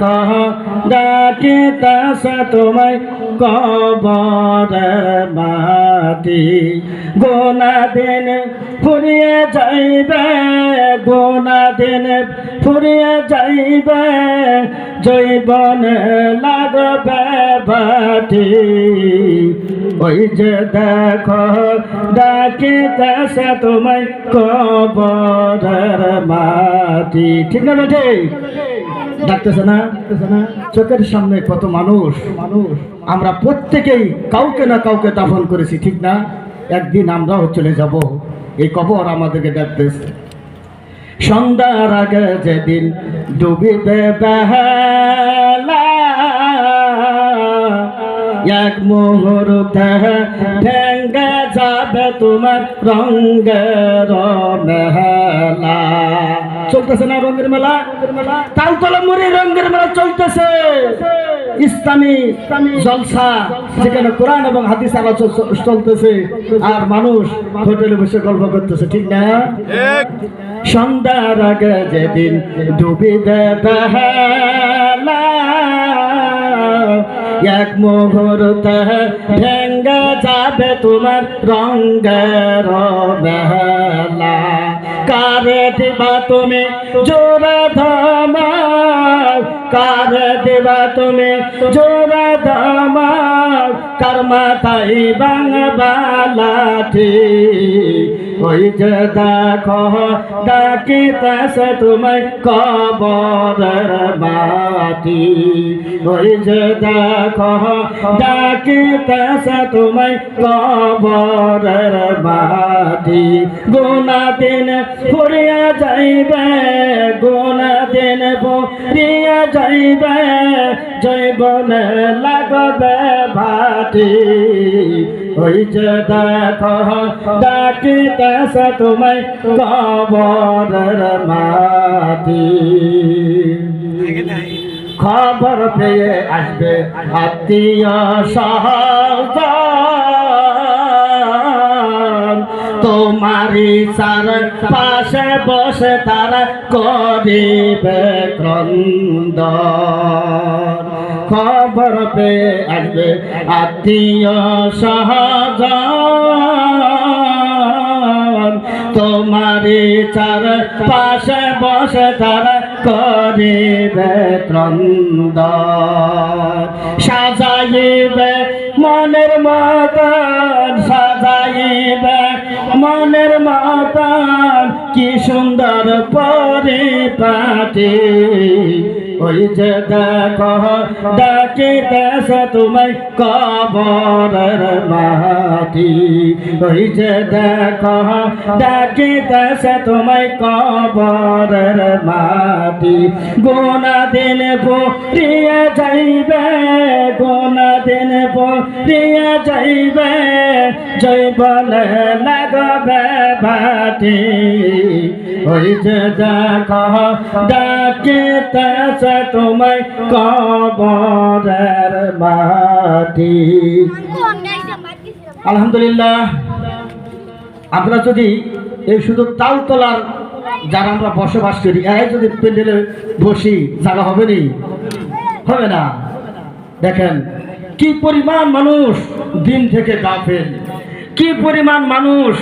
কহ ডাকিতাস তোমায় কবরের মাটি। গোনা দিন ফুরিয়ে যাইবে গোনা দিন ফুরিয়ে যাইবে, জৈবন লাগবে বাটি। ওই যে দেখো ডাকিতাস তোমায় কবরের মাটি। ঠিক না বেঠে? ডাকতেছে না? চোখের সামনে কত মানুষ মানুষ। আমরা প্রত্যেকেই কাউকে না কাউকে দাফন করেছি, ঠিক না? একদিন আমরাও চলে যাব। এই কবর আমাদেরকে ডাকতেছে। সন্ধ্যার আগে যেদিন ডুবিবে বেহালা, এক মুহূর্তে ঠেঙ্গে যাবে তোমার রঙ্গের মেলা। চলতেছে না রঙের মেলা? তালতলা মুড়ি রঙের মেলা চলতেছে। ইসলামী জলসা, যেখানে কোরআন এবং হাদিস আলোচনা চলতেছে। আর মানুষ হোটেলে বসে গল্প করতেছে, ঠিক না? সন্ধ্যার আগে যেদিন ডুবি এক মুহূর্তে ভেঙ্গে যাবে তোমার রঙ্গের বেলা কারে দিবা তুমি জোরে ধামাক কারে দিবা তুমি? জোরে ধামাক কার মাথায় বাংলাঠি ওই যে দেখো, ডাকিতেছে তোমায় কবরের মাটি। ওই যে দেখো, ডাকিতেছে তোমায় কবরের মাটি। গোনা দিন ফুরিয়া যাইবে দিন ফুরিয়া যাইবে, জৈবন লাগবে ভাটি। ওই যে দেখো, ডাকিতেছে তোমায় কবরের মাটি। খবর পেয়ে আসবে আত্মীয় সহজন তোমারি চার পাশে বসে তারা করিবে ক্রন্দ। খবর পেয়ে আসবে আত্মীয় সহজন তোমারি চার পাশে বসে তারা করিবে ক্রন্দ। সাজাইবে মনের মতন সাজাইবে মনের মতন কি সুন্দর পরিপাটি। ওই যে দেখো ডাকিতেছে তোমায় কবরের মাটি। ওই যে দেখো ডাকিতেছে তোমায় কবরের মাটি। গোনা দিন পুরিয়ে যাইবে গোনা দিন পুরিয়ে যাইবে, জৈবন লাগবে ভাটি যে দেখো ডাকিতেছে তোমায় কবরের মাটি। আলহামদুলিল্লাহ আমরা যদি এই শুধু তালতলার যারা আমরা বসবাস করি, এই যদি প্যান্ডেলে বসি জায়গা হবে নি? হবে না। দেখেন, কি পরিমাণ মানুষ দিন থেকে গাফেল, কি পরিমাণ মানুষ